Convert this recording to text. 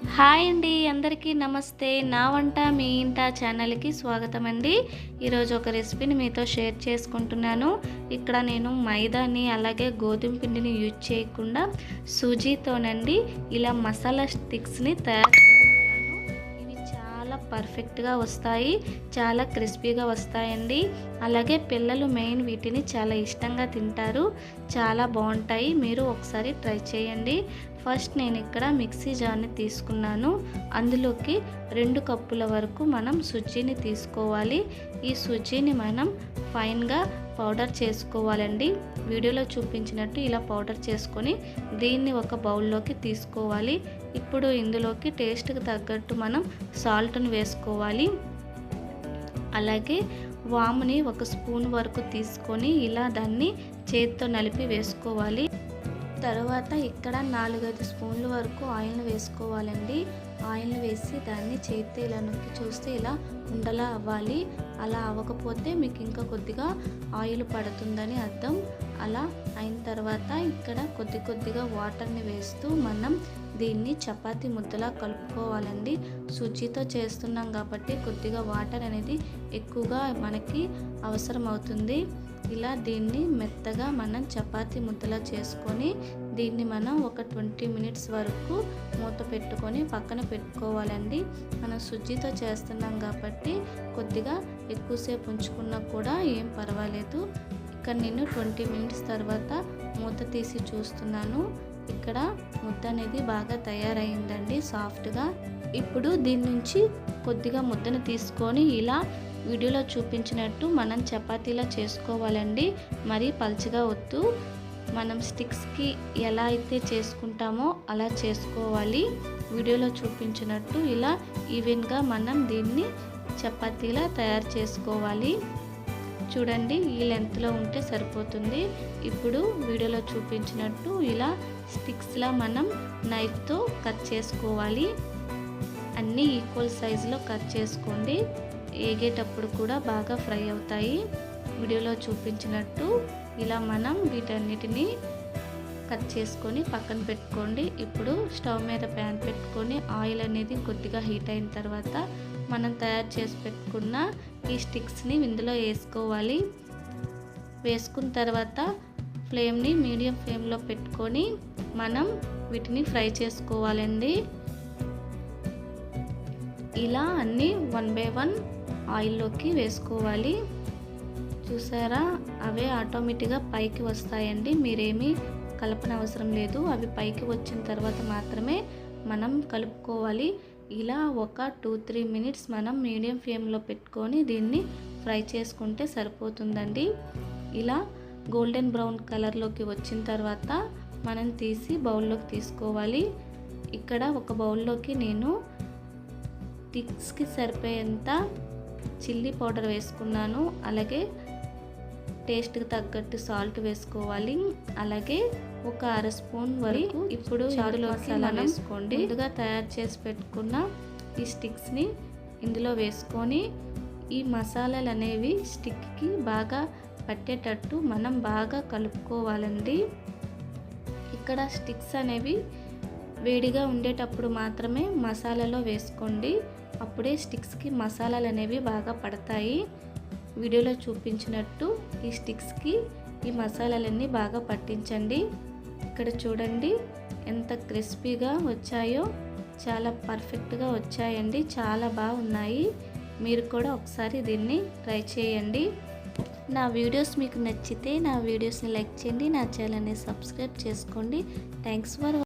Hi అండి అందరికీ నమస్తే. నా వంట మీ ఇంట ఛానల్కి స్వాగతం అండి ఈరోజు ఒక రెసిపీని మీతో షేర్ చేసుకుంటున్నాను. ఇక్కడ నేను మైదాని అలాగే గోధుమ పిండిని యూజ్ చేయకుండా సూజీతోనండి ఇలా మసాలా స్టిక్స్ని తయారు చేసుకున్నాను ఇవి చాలా పర్ఫెక్ట్గా వస్తాయి చాలా క్రిస్పీగా వస్తాయండి. అలాగే పిల్లలు మెయిన్ వీటిని చాలా ఇష్టంగా తింటారు చాలా బాగుంటాయి. మీరు ఒకసారి ట్రై చేయండి. ఫస్ట్ నేను ఇక్కడ మిక్సీ జార్ని తీసుకున్నాను. అందులోకి రెండు కప్పుల వరకు మనం సుజ్జీని తీసుకోవాలి. ఈ సుజ్జీని మనం ఫైన్గా పౌడర్ చేసుకోవాలండి. వీడియోలో చూపించినట్టు ఇలా పౌడర్ చేసుకొని దీన్ని ఒక బౌల్లోకి తీసుకోవాలి. ఇప్పుడు ఇందులోకి టేస్ట్కి తగ్గట్టు మనం సాల్ట్ని వేసుకోవాలి. అలాగే వాముని ఒక స్పూన్ వరకు తీసుకొని ఇలా దాన్ని చేతితో నలిపి వేసుకోవాలి. తర్వాత ఇక్కడ నాలుగైదు స్పూన్ల వరకు ఆయిల్ని వేసుకోవాలండి. ఆయిల్ని వేసి దాన్ని చేతితో ఇలా నొక్కి చూస్తే ఇలా ఉండలా అవ్వాలి. అలా అవ్వకపోతే మీకు ఇంకా కొద్దిగా ఆయిల్ పడుతుందని అర్థం. అలా అయిన తర్వాత ఇక్కడ కొద్ది కొద్దిగా వాటర్ని వేస్తూ మనం దీన్ని చపాతి ముద్దలా కలుపుకోవాలండి. సుజ్జితో చేస్తున్నాం కాబట్టి కొద్దిగా వాటర్ అనేది ఎక్కువగా మనకి అవసరం అవుతుంది ఇలా దీన్ని మెత్తగా మనం చపాతి ముద్దలా చేసుకొని దీన్ని మనం ఒక ట్వంటీ మినిట్స్ వరకు మూత పెట్టుకొని పక్కన పెట్టుకోవాలండి. మనం సుజ్జితో చేస్తున్నాం కాబట్టి కొద్దిగా ఎక్కువసేపు ఉంచుకున్నా కూడా ఏం పర్వాలేదు. ఇక్కడ నేను ట్వంటీ మినిట్స్ తర్వాత మూత తీసి చూస్తున్నాను. ఇక్కడ ముద్ద అనేది బాగా తయారైందండి సాఫ్ట్గా. ఇప్పుడు దీని నుంచి కొద్దిగా ముద్దను తీసుకొని ఇలా వీడియోలో చూపించినట్టు మనం చపాతీలా చేసుకోవాలండి. మరీ పల్చగా వద్దు. మనం స్టిక్స్కి ఎలా అయితే చేసుకుంటామో అలా చేసుకోవాలి. వీడియోలో చూపించినట్టు ఇలా ఈవెన్గా మనం దీన్ని చపాతీలా తయారు చేసుకోవాలి. చూడండి ఈ లెంత్లో ఉంటే సరిపోతుంది. ఇప్పుడు వీడియోలో చూపించినట్టు ఇలా స్టిక్స్లా మనం నైఫ్తో కట్ చేసుకోవాలి. అన్నీ ఈక్వల్ సైజులో కట్ చేసుకోండి. ఏగేటప్పుడు కూడా బాగా ఫ్రై అవుతాయి. వీడియోలో చూపించినట్టు ఇలా మనం వీటన్నిటిని కట్ చేసుకొని పక్కన పెట్టుకోండి. ఇప్పుడు స్టవ్ మీద ప్యాన్ పెట్టుకొని ఆయిల్ అనేది కొద్దిగా హీట్ అయిన తర్వాత మనం తయారు చేసి పెట్టుకున్న ఈ స్టిక్స్ని ఇందులో వేసుకోవాలి. వేసుకున్న తర్వాత ఫ్లేమ్ని మీడియం ఫ్లేమ్లో పెట్టుకొని మనం వీటిని ఫ్రై చేసుకోవాలండి. ఇలా అన్నీ వన్ బై వన్ ఆయిల్లోకి వేసుకోవాలి. చూసారా? అవే ఆటోమేటిక్గా పైకి వస్తాయండి. మీరేమీ కలపన అవసరం లేదు. అవి పైకి వచ్చిన తర్వాత మాత్రమే మనం కలుపుకోవాలి. ఇలా ఒక టూ త్రీ మినిట్స్ మనం మీడియం ఫ్లేమ్లో పెట్టుకొని దీన్ని ఫ్రై చేసుకుంటే సరిపోతుందండి. ఇలా గోల్డెన్ బ్రౌన్ కలర్లోకి వచ్చిన తర్వాత మనం తీసి బౌల్లోకి తీసుకోవాలి. ఇక్కడ ఒక బౌల్లోకి నేను టిక్స్కి సరిపోయేంత చిల్లీ పౌడర్ వేసుకున్నాను. అలాగే టేస్ట్కి తగ్గట్టు సాల్ట్ వేసుకోవాలి. అలాగే ఒక అర స్పూన్ వరకు ఇప్పుడు ఇందులోకి మనం వేసుకోండి. ముందుగా తయారు చేసి పెట్టుకున్న ఈ స్టిక్స్ని ఇందులో వేసుకొని ఈ మసాలాలు అనేవి స్టిక్కి బాగా పట్టేటట్టు మనం బాగా కలుపుకోవాలండి. ఇక్కడ స్టిక్స్ అనేవి వేడిగా ఉండేటప్పుడు మాత్రమే మసాలాలో వేసుకోండి. అప్పుడే స్టిక్స్కి మసాలాలు అనేవి బాగా పడతాయి. వీడియోలో చూపించినట్టు ఈ స్టిక్స్కి ఈ మసాలాలన్నీ బాగా పట్టించండి. ఇక్కడ చూడండి ఎంత క్రిస్పీగా వచ్చాయో చాలా పర్ఫెక్ట్గా వచ్చాయండి చాలా బాగున్నాయి. మీరు కూడా ఒకసారి దీన్ని ట్రై చేయండి. నా వీడియోస్ మీకు నచ్చితే నా వీడియోస్ని లైక్ చేయండి నా ఛానల్ని సబ్స్క్రైబ్ చేసుకోండి. Thanks for